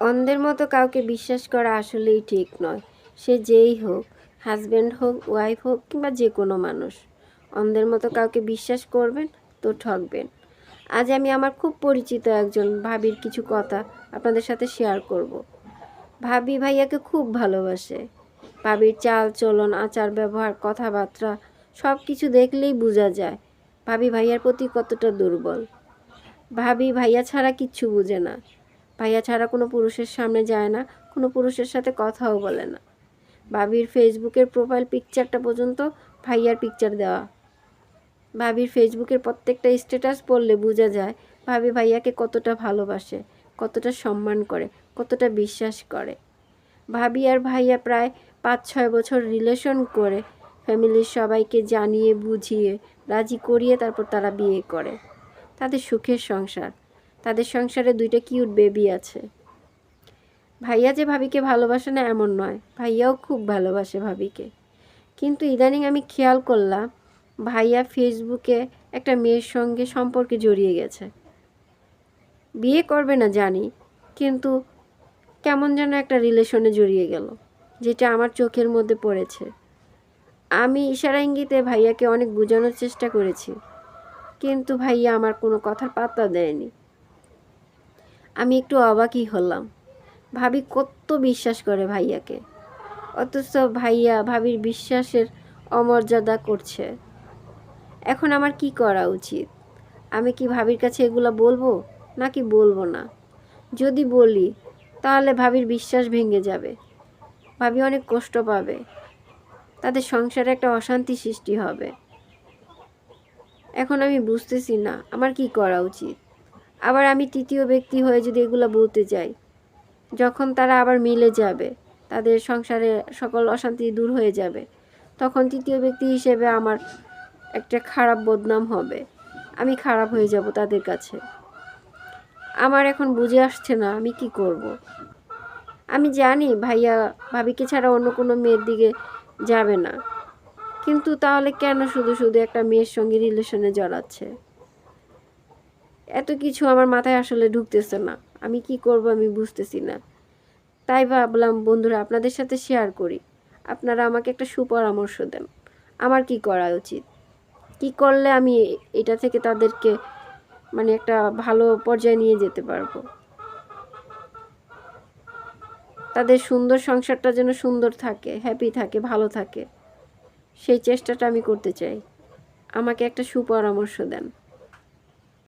অন্ধের মতো কাউকে বিশ্বাস করা আসলেই ঠিক নয়। সে যেই হোক হাজব্যান্ড হোক ওয়াইফ হোক কিংবা যে কোনো মানুষ, অন্ধের মতো কাউকে বিশ্বাস করবেন তো ঠকবেন। আজ আমি আমার খুব পরিচিত একজন ভাবির কিছু কথা আপনাদের সাথে শেয়ার করব। ভাবি ভাইয়াকে খুব ভালোবাসে। ভাবির চাল, চলন, আচার, ব্যবহার, কথাবার্তা সব কিছু দেখলেই বোঝা যায় ভাবি ভাইয়ার প্রতি কতটা দুর্বল। ভাবি ভাইয়া ছাড়া কিচ্ছু বুঝে না। ভাইয়া ছাড়া কোনো পুরুষের সামনে যায় না, কোনো পুরুষের সাথে কথাও বলে না। ভাবির ফেসবুকের প্রোফাইল পিকচারটা পর্যন্ত ভাইয়ার পিকচার দেওয়া। ভাবির ফেসবুকের প্রত্যেকটা স্ট্যাটাস পড়লে বোঝা যায় ভাবি ভাইয়াকে কতটা ভালোবাসে, কতটা সম্মান করে, কতটা বিশ্বাস করে। ভাবি আর ভাইয়া প্রায় পাঁচ ছয় বছর রিলেশন করে, ফ্যামিলির সবাইকে জানিয়ে, বুঝিয়ে, রাজি করিয়ে তারপর তারা বিয়ে করে। তাদের সুখের সংসার। তাদের সংসারে দুইটা কিউট বেবি আছে। ভাইয়া যে ভাবিকে ভালোবাসে না এমন নয়, ভাইয়াও খুব ভালোবাসে ভাবিকে। কিন্তু ইদানিং আমি খেয়াল করলাম, ভাইয়া ফেসবুকে একটা মেয়ের সঙ্গে সম্পর্কে জড়িয়ে গেছে। বিয়ে করবে না জানি, কিন্তু কেমন যেন একটা রিলেশনে জড়িয়ে গেল, যেটা আমার চোখের মধ্যে পড়েছে। আমি ইশারা ইঙ্গিতে ভাইয়াকে অনেক বোঝানোর চেষ্টা করেছি, কিন্তু ভাইয়া আমার কোনো কথার পাত্তা দেয়নি। আমি একটু অবাকই হলাম। ভাবি কত বিশ্বাস করে ভাইয়াকে। অথচ ভাইয়া ভাবির বিশ্বাসের অমর্যাদা করছে। এখন আমার কি করা উচিত? আমি কি ভাবির কাছে এগুলো বলব? নাকি বলব না? যদি বলি, তাহলে ভাবির বিশ্বাস ভেঙে যাবে। ভাবি অনেক কষ্ট পাবে। তাদের সংসারে একটা অশান্তি সৃষ্টি হবে। এখন আমি বুঝতেছি না, আমার কি করা উচিত? আবার আমি তৃতীয় ব্যক্তি হয়ে যদি এগুলো বলতে যাই, যখন তারা আবার মিলে যাবে, তাদের সংসারে সকল অশান্তি দূর হয়ে যাবে, তখন তৃতীয় ব্যক্তি হিসেবে আমার একটা খারাপ বদনাম হবে। আমি খারাপ হয়ে যাব তাদের কাছে। আমার এখন বুঝে আসছে না আমি কি করব। আমি জানি ভাইয়া ভাবিকে ছাড়া অন্য কোনো মেয়ের দিকে যাবে না। কিন্তু তাহলে কেন শুধু শুধু একটা মেয়ের সঙ্গে রিলেশনে জড়াচ্ছে? এত কিছু আমার মাথায় আসলে ঢুকতেছে না। আমি কি করব আমি বুঝতেছি না। তাই ভাবলাম, বন্ধুরা, আপনাদের সাথে শেয়ার করি। আপনারা আমাকে একটা সুপরামর্শ দেন। আমার কি করা উচিত? কি করলে আমি এটা থেকে তাদেরকে মানে একটা ভালো পর্যায়ে নিয়ে যেতে পারব? তাদের সুন্দর সংসারটা যেন সুন্দর থাকে হ্যাপি থাকে, ভালো থাকে। সেই চেষ্টাটা আমি করতে চাই। আমাকে একটা সুপরামর্শ দেন।